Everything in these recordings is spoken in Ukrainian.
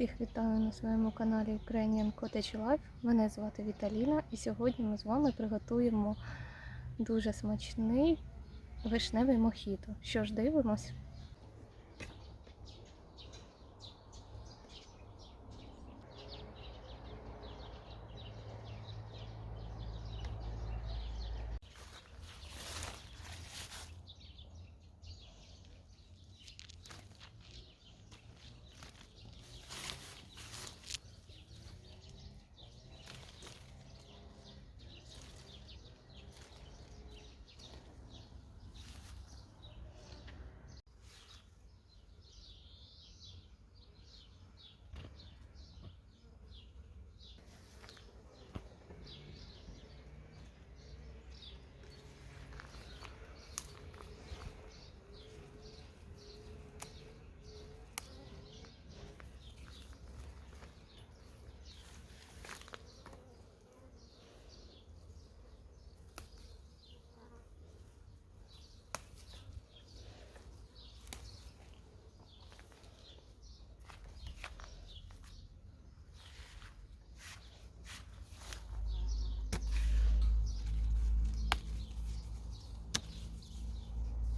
Всіх вітаю на своєму каналі Ukrainian Cottage Life. Мене звати Віталіна, і сьогодні ми з вами приготуємо дуже смачний вишневий мохіто. Що ж, дивимось?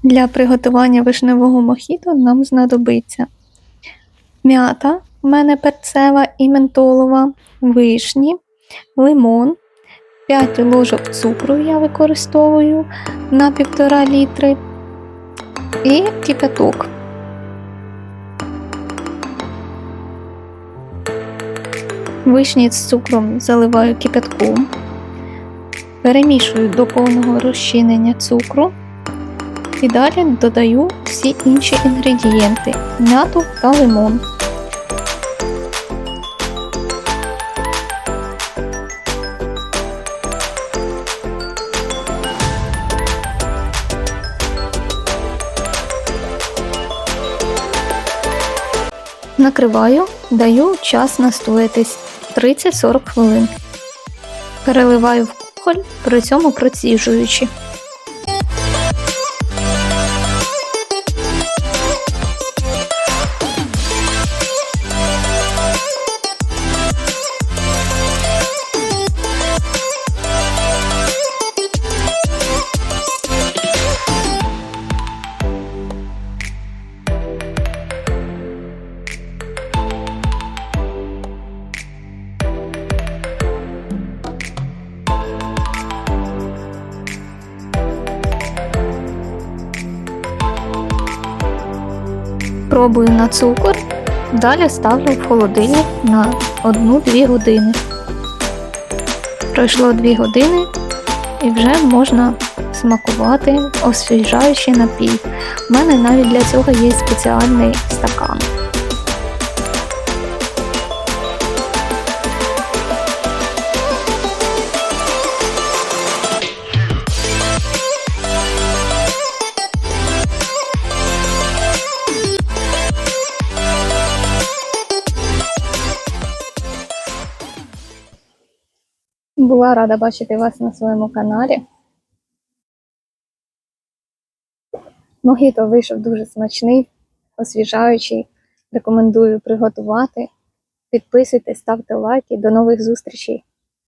Для приготування вишневого мохіто нам знадобиться м'ята, в мене перцева і ментолова, вишні, лимон, 5 ложок цукру я використовую на 1,5 літри і кипяток. Вишні з цукром заливаю кипятком, перемішую до повного розчинення цукру. І далі додаю всі інші інгредієнти м'яту та лимон. Накриваю, даю час настоятись 30-40 хвилин. Переливаю в кухоль, при цьому проціжуючи. Пробую на цукор, далі ставлю в холодильник на 1-2 години. Пройшло 2 години і вже можна смакувати освіжаючий напій. У мене навіть для цього є спеціальний стакан. Була рада бачити вас на своєму каналі. Могіто вийшов дуже смачний, освіжаючий. Рекомендую приготувати. Підписуйтесь, ставте лайки. До нових зустрічей!